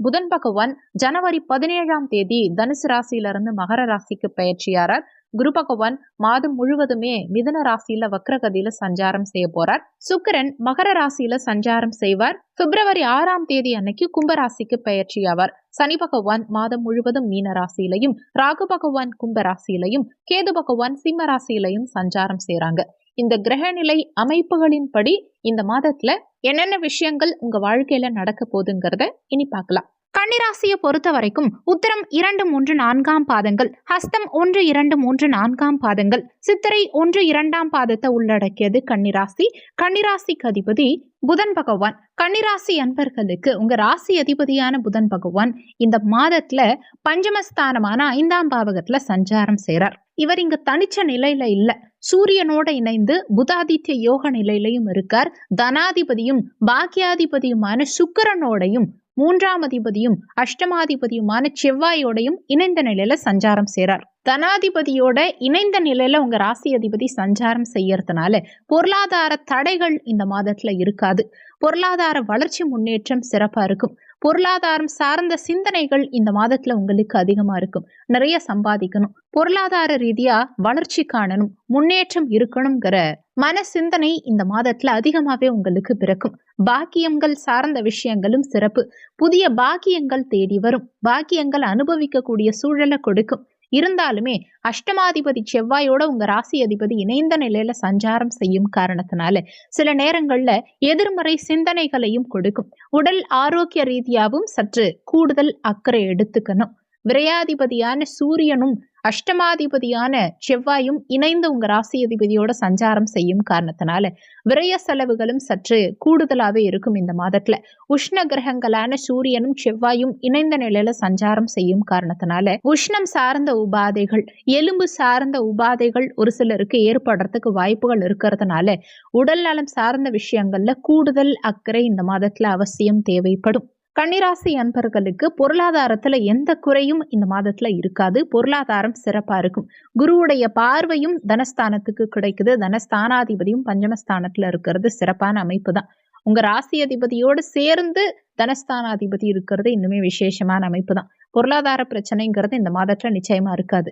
புதன் பகவான் ஜனவரி பதினேழாம் தேதி தனுசு ராசியிலிருந்து மகர ராசிக்கு பயிற்சியாரார். குரு பகவான் மாதம் முழுவதுமே மிதன ராசியில வக்ரகதியில சஞ்சாரம் செய்ய போறார். சுக்கிரன் மகர ராசியில சஞ்சாரம் செய்வார். பிப்ரவரி ஆறாம் தேதி அன்னைக்கு கும்பராசிக்கு பயிற்சியாவார் சனி பகவான் மாதம் முழுவதும் மீன ராசியிலையும் ராகு பகவான் கும்பராசியிலையும் கேது பகவான் சிம்ம ராசியிலையும் சஞ்சாரம் செய்யறாங்க இந்த கிரகநிலை அமைப்புகளின்படி இந்த மாதத்துல என்னென்ன விஷயங்கள் உங்க வாழ்க்கையில நடக்க போகுதுங்கிறத இனி பார்க்கலாம். கன்னிராசியை பொறுத்த வரைக்கும் உத்தரம் இரண்டு மூன்று நான்காம் பாதங்கள் ஹஸ்தம் ஒன்று இரண்டு மூன்று நான்காம் பாதங்கள் சித்திரை ஒன்று இரண்டாம் பாதத்தை உள்ளடக்கியது கன்னிராசி. கன்னிராசிக்கு அதிபதி புதன் பகவான். கன்னிராசி அன்பர்களுக்கு உங்க ராசி அதிபதியான புதன் பகவான் இந்த மாதத்துல பஞ்சமஸ்தானமான ஐந்தாம் பாவகத்துல சஞ்சாரம் செய்கிறார் இவர் இங்க தனிச்ச நிலையில இல்ல. சூரியனோட இணைந்து புதாதித்ய யோக நிலையிலையும் இருக்கார். தனாதிபதியும் பாக்கியாதிபதியுமான சுக்கரனோடையும் மூன்றாம் அதிபதியும் அஷ்டமாதிபதியுமான செவ்வாயோடையும் இணைந்த நிலையில சஞ்சாரம் செய்கிறார் தனாதிபதியோட இணைந்த நிலையில உங்க ராசி அதிபதி சஞ்சாரம் செய்யறதுனால பொருளாதார தடைகள் இந்த மாதத்துல இருக்காது. பொருளாதார வளர்ச்சி முன்னேற்றம் சிறப்பா இருக்கும். பொருளாதாரம் சார்ந்த சிந்தனைகள் இந்த மாதத்துல உங்களுக்கு அதிகமா இருக்கும். நிறைய சம்பாதிக்கணும். பொருளாதார ரீதியா வளர்ச்சி காணணும். முன்னேற்றம் இருக்கணுங்கிற மன சிந்தனை இந்த மாதத்துல அதிகமாவே உங்களுக்கு பிறக்கும். பாக்கியங்கள் சார்ந்த விஷயங்களும் சிறப்பு. புதிய பாக்கியங்கள் தேடி வரும். பாக்கியங்கள் அனுபவிக்கக்கூடிய சூழலை கொடுக்கும். இருந்தாலுமே அஷ்டமாதிபதி செவ்வாயோட உங்க ராசி அதிபதி இணைந்த நிலையில சஞ்சாரம் செய்யும் காரணத்தினால சில நேரங்கள்ல எதிர்மறை சிந்தனைகளையும் கொடுக்கும். உடல் ஆரோக்கிய ரீதியாகவும் சற்று கூடுதல் அக்கறை எடுத்துக்கணும். விரையாதிபதியான சூரியனும் அஷ்டமாதிபதியான செவ்வாயும் இணைந்து உங்க ராசி அதிபதியோட சஞ்சாரம் செய்யும் காரணத்தினால விரய செலவுகளும் சற்று கூடுதலாவே இருக்கும் இந்த மாதத்துல. உஷ்ண கிரகங்களான சூரியனும் செவ்வாயும் இணைந்த நிலையில சஞ்சாரம் செய்யும் காரணத்தினால உஷ்ணம் சார்ந்த உபாதைகள் எலும்பு சார்ந்த உபாதைகள் ஒரு சிலருக்கு ஏற்படுறதுக்கு வாய்ப்புகள் இருக்கிறதுனால உடல் நலம் சார்ந்த விஷயங்கள்ல கூடுதல் அக்கறை இந்த மாதத்துல அவசியம் தேவைப்படும். கன்னிராசி அன்பர்களுக்கு பொருளாதாரத்தில் எந்த குறையும் இந்த மாதத்தில் இருக்காது. பொருளாதாரம் சிறப்பாக இருக்கும். குருவுடைய பார்வையும் தனஸ்தானத்துக்கு கிடைக்குது. தனஸ்தானாதிபதியும் பஞ்சமஸ்தானத்தில் இருக்கிறது. சிறப்பான அமைப்பு தான். உங்கள் ராசி அதிபதியோடு சேர்ந்து தனஸ்தானாதிபதி இருக்கிறது இன்னுமே விசேஷமான அமைப்பு தான். பொருளாதார பிரச்சனைங்கிறது இந்த மாதத்தில் நிச்சயமாக இருக்காது.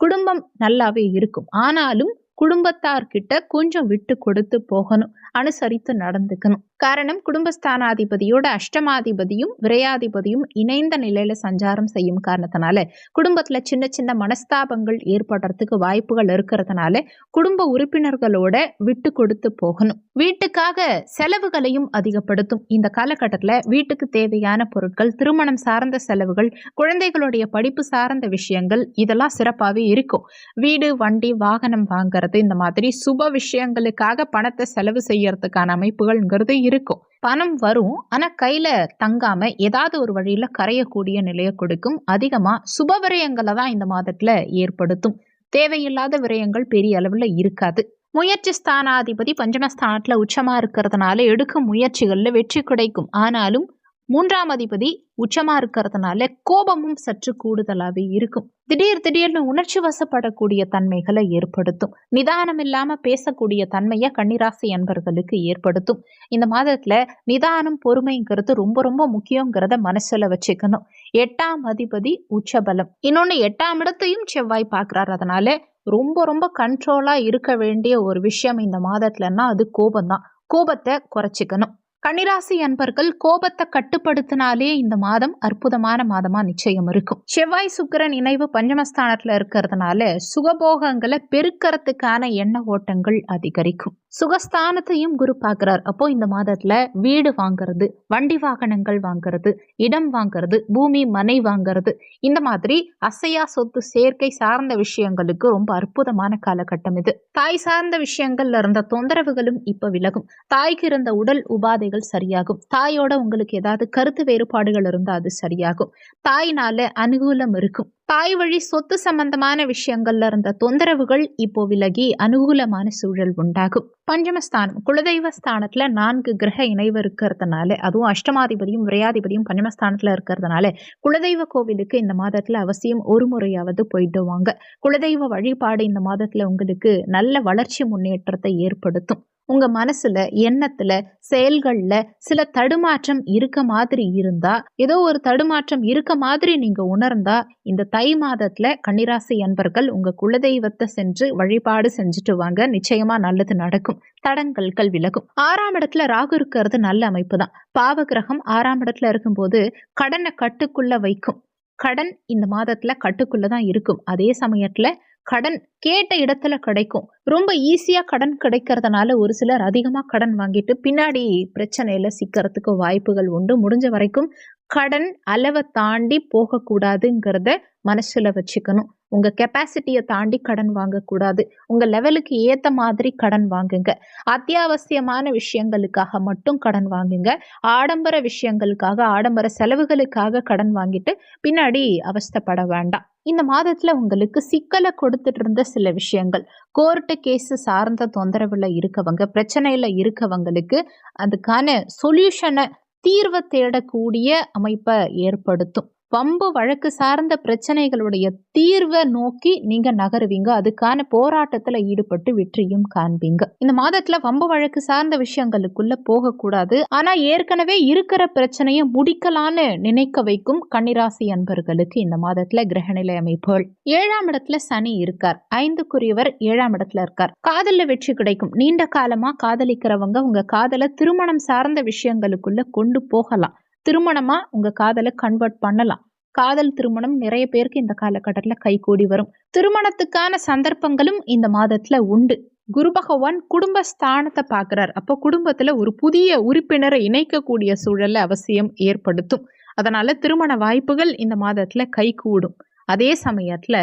குடும்பம் நல்லாவே இருக்கும். ஆனாலும் குடும்பத்தார்கிட்ட கொஞ்சம் விட்டு கொடுத்து போகணும். அனுசரித்து நடந்துக்கணும். காரணம் குடும்பஸ்தானாதிபதியோட அஷ்டமாதிபதியும் விரையாதிபதியும் இணைந்த நிலையில சஞ்சாரம் செய்யும் காரணத்தினால குடும்பத்துல சின்ன சின்ன மனஸ்தாபங்கள் ஏற்படுறதுக்கு வாய்ப்புகள் இருக்கிறதுனால குடும்ப உறுப்பினர்களோட விட்டு கொடுத்து போகணும். வீட்டுக்காக செலவுகளையும் அதிகப்படுத்தும். இந்த காலகட்டத்துல வீட்டுக்கு தேவையான பொருட்கள் திருமணம் சார்ந்த செலவுகள் குழந்தைகளுடைய படிப்பு சார்ந்த விஷயங்கள் இதெல்லாம் சிறப்பாகவே இருக்கும். வீடு வண்டி வாகனம் வாங்குறது இந்த மாதிரி சுப விஷயங்களுக்காக பணத்தை செலவு செய்யறதுக்கான அமைப்புகள்ங்கிறது இருக்கும். பணம் வரும் ஆனா கையில தங்காம ஏதாவது ஒரு வழியில கரையக்கூடிய நிலையை கொடுக்கும். அதிகமா சுப விரயங்களை தான் இந்த மாதத்துல ஏற்படுத்தும். தேவையில்லாத விரயங்கள் பெரிய அளவுல இருக்காது. முயற்சி ஸ்தானாதிபதி பஞ்சமஸ்தானத்துல உச்சமா இருக்கிறதுனால எடுக்கும் முயற்சிகள்ல வெற்றி கிடைக்கும். ஆனாலும் மூன்றாம் அதிபதி உச்சமா இருக்கிறதுனால கோபமும் சற்று கூடுதலாவே இருக்கும். திடீர் திடீர்னு உணர்ச்சி வசப்படக்கூடிய தன்மைகளை ஏற்படுத்தும். நிதானம் இல்லாம பேசக்கூடிய தன்மையை கன்னிராசி அன்பர்களுக்கு ஏற்படுத்தும். இந்த மாதத்துல நிதானம் பொறுமைங்கிறது ரொம்ப ரொம்ப முக்கியங்கிறத மனசுல வச்சுக்கணும். எட்டாம் அதிபதி உச்சபலம். இன்னொன்னு எட்டாம் இடத்தையும் செவ்வாய் பார்க்கிறார். அதனால ரொம்ப ரொம்ப கண்ட்ரோலா இருக்க வேண்டிய ஒரு விஷயம் இந்த மாதத்துலன்னா அது கோபம்தான். கோபத்தை குறைச்சிக்கணும். கன்னிராசி அன்பர்கள் கோபத்தை கட்டுப்படுத்தினாலே இந்த மாதம் அற்புதமான மாதமா நிச்சயம் இருக்கும். செவ்வாய் சுக்கிரன் இணைவு பஞ்சமஸ்தானத்துல இருக்கிறதுனால சுகபோகங்களை பெருக்கறதுக்கான எண்ண ஓட்டங்கள் அதிகரிக்கும். சுகஸ்தானத்தையும் குரு பார்க்குறார். அப்போ இந்த மாதத்துல வீடு வாங்குறது வண்டி வாகனங்கள் வாங்குறது இடம் வாங்குறது பூமி மனை வாங்குறது இந்த மாதிரி அசையா சொத்து சேர்க்கை சார்ந்த விஷயங்களுக்கு ரொம்ப அற்புதமான காலகட்டம் இது. தாய் சார்ந்த விஷயங்கள்ல இருந்த தொந்தரவுகளும் இப்ப விலகும். தாய்க்கு இருந்த உடல் உபாதைகள் சரியாகும். தாயோட உங்களுக்கு ஏதாவது கருத்து வேறுபாடுகள் இருந்தால் அது சரியாகும். தாய்னால அனுகூலம் இருக்கும். தாய் வழி சொத்து சம்பந்தமான விஷயங்கள்ல இருந்த தொந்தரவுகள் இப்போ விலகி அனுகூலமான சூழல் உண்டாகும். பஞ்சமஸ்தானம் குலதெய்வ ஸ்தானத்துல நான்கு கிரக இணைவு இருக்கிறதுனால அதுவும் அஷ்டமாதிபதியும் விரையாதிபதியும் பஞ்சமஸ்தானத்துல இருக்கிறதுனால குலதெய்வ கோவிலுக்கு இந்த மாதத்துல அவசியம் ஒரு முறையாவது போயிட்டு வாங்க குலதெய்வ வழிபாடு இந்த மாதத்துல உங்களுக்கு நல்ல வளர்ச்சி முன்னேற்றத்தை ஏற்படுத்தும். உங்க மனசுல எண்ணத்துல செயல்கள்ல சில தடுமாற்றம் இருக்க மாதிரி இருந்தா ஏதோ ஒரு தடுமாற்றம் இருக்க மாதிரி நீங்க உணர்ந்தா இந்த தை மாதத்துல கன்னிராசி அன்பர்கள் உங்க குலதெய்வத்தை சென்று வழிபாடு செஞ்சுட்டு வாங்க. நிச்சயமா நல்லது நடக்கும். தடங்கல்கள் விலகும். ஆறாம் இடத்துல ராகு இருக்கிறது நல்ல அமைப்பு தான். பாவ கிரகம் ஆறாம் இடத்துல இருக்கும்போது கடனை கட்டுக்குள்ள வைக்கும். கடன் இந்த மாதத்துல கட்டுக்குள்ள தான் இருக்கும். அதே சமயத்துல கடன் கேட்ட இடத்துல கிடைக்கும். ரொம்ப ஈஸியாக கடன் கிடைக்கிறதுனால ஒரு சிலர் அதிகமா கடன் வாங்கிட்டு பின்னாடி பிரச்சனையில சிக்கிறதுக்கு வாய்ப்புகள் உண்டு. முடிஞ்ச வரைக்கும் கடன் அளவை தாண்டி போகக்கூடாதுங்கிறத மனசுல வச்சுக்கணும். உங்க கெப்பாசிட்டியை தாண்டி கடன் வாங்கக்கூடாது. உங்க லெவலுக்கு ஏத்த மாதிரி கடன் வாங்குங்க. அத்தியாவசியமான விஷயங்களுக்காக மட்டும் கடன் வாங்குங்க. ஆடம்பர விஷயங்களுக்காக ஆடம்பர செலவுகளுக்காக கடன் வாங்கிட்டு பின்னாடி அவஸ்தைப்பட வேண்டாம். இந்த மாதத்துல உங்களுக்கு சிக்கலை கொடுத்துட்டு இருந்த சில விஷயங்கள் கோர்ட்டு கேஸ் சார்ந்த தொந்தரவுல இருக்கவங்க பிரச்சனையில இருக்கவங்களுக்கு அதுக்கான சொல்யூஷனை தீர்வை தேடக்கூடிய அமைப்பை ஏற்படுத்தும். வம்பு வழக்கு சார்ந்த பிரச்சனைகளுடைய தீர்வை நோக்கி நீங்க நகருவீங்க. அதுக்கான போராட்டத்துல ஈடுபட்டு வெற்றியும் காண்பீங்க. இந்த மாதத்துல வம்பு வழக்கு சார்ந்த விஷயங்களுக்குள்ள போகக்கூடாது. ஆனா ஏற்கனவே இருக்கிற பிரச்சனையை முடிக்கலான்னு நினைக்க வைக்கும் கன்னிராசி அன்பர்களுக்கு இந்த மாதத்துல கிரகநிலை அமைப்புகள். ஏழாம் இடத்துல சனி இருக்கார். ஐந்துக்குரியவர் ஏழாம் இடத்துல இருக்கார். காதல்ல வெற்றி கிடைக்கும். நீண்ட காலமா காதலிக்கிறவங்க உங்க காதலை திருமணம் சார்ந்த விஷயங்களுக்குள்ள கொண்டு போகலாம். திருமணமா உங்க காதலை கன்வெர்ட் பண்ணலாம். காதல் திருமணம் நிறைய பேருக்கு இந்த காலகட்டத்தில் கைகூடி வரும். திருமணத்துக்கான சந்தர்ப்பங்களும் இந்த மாதத்துல உண்டு. குரு பகவான் குடும்ப ஸ்தானத்தை பார்க்குறார். அப்போ குடும்பத்துல ஒரு புதிய உறுப்பினரை இணைக்கக்கூடிய சூழலை அவசியம் ஏற்படுத்தும். அதனால திருமண வாய்ப்புகள் இந்த மாதத்துல கைகூடும் அதே சமயத்துல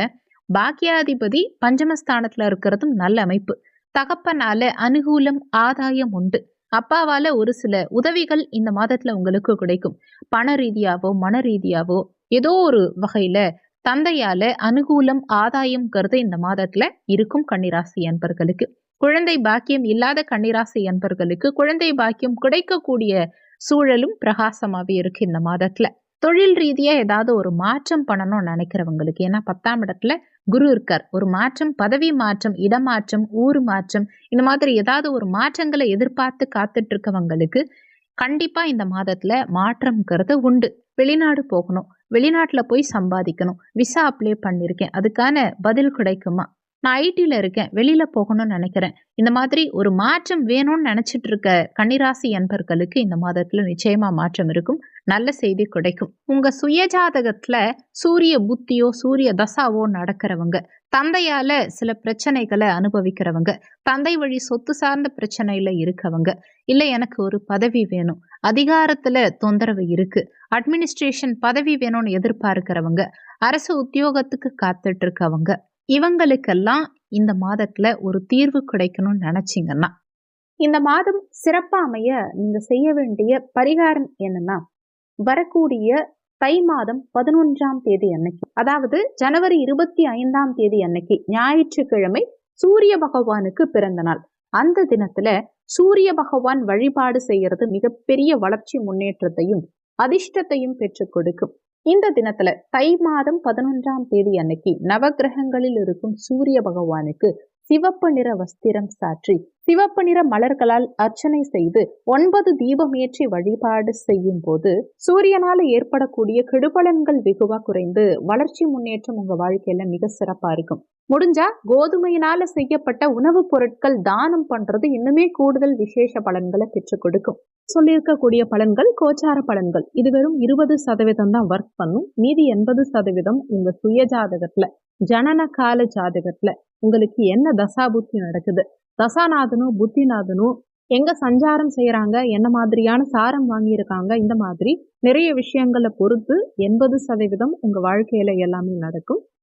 பாக்கியாதிபதி பஞ்சமஸ்தானத்துல இருக்கிறதும் நல்ல அமைப்பு. தகப்பனால அனுகூலம் ஆதாயம் உண்டு. அப்பாவால ஒரு சில உதவிகள் இந்த மாதத்துல உங்களுக்கு கிடைக்கும். பண ரீதியாவோ மன ரீதியாவோ ஏதோ ஒரு வகையில தந்தையால அனுகூலம் ஆதாயம் கருத இந்த மாதத்துல இருக்கும் கன்னிராசி அன்பர்களுக்கு. குழந்தை பாக்கியம் இல்லாத கன்னிராசி அன்பர்களுக்கு குழந்தை பாக்கியம் கிடைக்கக்கூடிய சூழலும் பிரகாசமாவே இருக்கு இந்த மாதத்துல. தொழில் ரீதியா ஏதாவது ஒரு மாற்றம் பண்ணணும்னு நினைக்கிறவங்களுக்கு ஏன்னா பத்தாம் இடத்துல குரு இருக்கார். ஒரு மாற்றம் பதவி மாற்றம் இடமாற்றம் ஊர் மாற்றம் இந்த மாதிரி ஏதாவது ஒரு மாற்றங்களை எதிர்பார்த்து காத்துட்டு இருக்கவங்களுக்கு கண்டிப்பா இந்த மாதத்துல மாற்றம்ங்கிறது உண்டு. வெளிநாடு போகணும். வெளிநாட்டுல போய் சம்பாதிக்கணும். விசா அப்ளை பண்ணியிருக்கேன் அதுக்கான பதில் கிடைக்குமா? நான் ஐடியில் இருக்கேன். வெளியில் போகணும்னு நினைக்கிறேன். இந்த மாதிரி ஒரு மாற்றம் வேணும்னு நினச்சிட்டு இருக்க கன்னிராசி அன்பர்களுக்கு இந்த மாதத்தில் நிச்சயமாக மாற்றம் இருக்கும். நல்ல செய்தி கிடைக்கும். உங்கள் சுயஜாதகத்தில் சூரிய புத்தியோ சூரிய தசாவோ நடக்கிறவங்க தந்தையால் சில பிரச்சனைகளை அனுபவிக்கிறவங்க தந்தை வழி சொத்து சார்ந்த பிரச்சனையில் இருக்கவங்க இல்லை எனக்கு ஒரு பதவி வேணும் அதிகாரத்தில் தொந்தரவு இருக்குது அட்மினிஸ்ட்ரேஷன் பதவி வேணும்னு எதிர்பார்க்கிறவங்க அரசு உத்தியோகத்துக்கு காத்துட்டு இருக்கவங்க இவங்களுக்கெல்லாம் இந்த மாதத்துல ஒரு தீர்வு கிடைக்கணும்னு நினைச்சீங்கன்னா இந்த மாதம் சிறப்பாமைய நீங்க செய்ய வேண்டிய பரிகாரம் என்னன்னா வரக்கூடிய தை மாதம் பதினொன்றாம் தேதி அன்னைக்கு அதாவது ஜனவரி இருபத்தி ஐந்தாம் தேதி அன்னைக்கு ஞாயிற்றுக்கிழமை சூரிய பகவானுக்கு பிறந்த நாள். அந்த தினத்துல சூரிய பகவான் வழிபாடு செய்யறது மிகப்பெரிய வளர்ச்சி முன்னேற்றத்தையும் அதிர்ஷ்டத்தையும் பெற்றுக் கொடுக்கும். இந்த தினத்துல தை மாதம் பதினொன்றாம் தேதி அன்னைக்கு நவகிரகங்களில் இருக்கும் சூரிய பகவானுக்கு சிவப்பு நிற வஸ்திரம் சாற்றி சிவப்பு நிற மலர்களால் அர்ச்சனை செய்து ஒன்பது தீபம் ஏற்றி வழிபாடு செய்யும் போது சூரியனால ஏற்படக்கூடிய கெடுபலன்கள் வெகுவா குறைந்து வளர்ச்சி முன்னேற்றம் உங்க வாழ்க்கையில மிக சிறப்பா இருக்கும். முடிஞ்சா கோதுமையினால செய்யப்பட்ட உணவுப் பொருட்கள் தானம் பண்றது இன்னுமே கூடுதல் விசேஷ பலன்களை பெற்றுக் கொடுக்கும். சொல்லியிருக்கக்கூடிய பலன்கள் கோச்சார பலன்கள். இது வெறும் இருபது சதவீதம் தான் ஒர்க் பண்ணும். மீதி எண்பது சதவீதம் உங்க சுய ஜாதகத்துல ஜனன கால ஜாதகத்துல உங்களுக்கு என்ன தசாபுத்தி நடக்குது? தசாநாதனும் புத்திநாதனும் எங்க சஞ்சாரம் செய்யறாங்க என்ன மாதிரியான சாரம் வாங்கியிருக்காங்க? இந்த மாதிரி நிறைய விஷயங்களை பொறுத்து எண்பது சதவீதம் உங்க வாழ்க்கையில எல்லாமே நடக்கும்.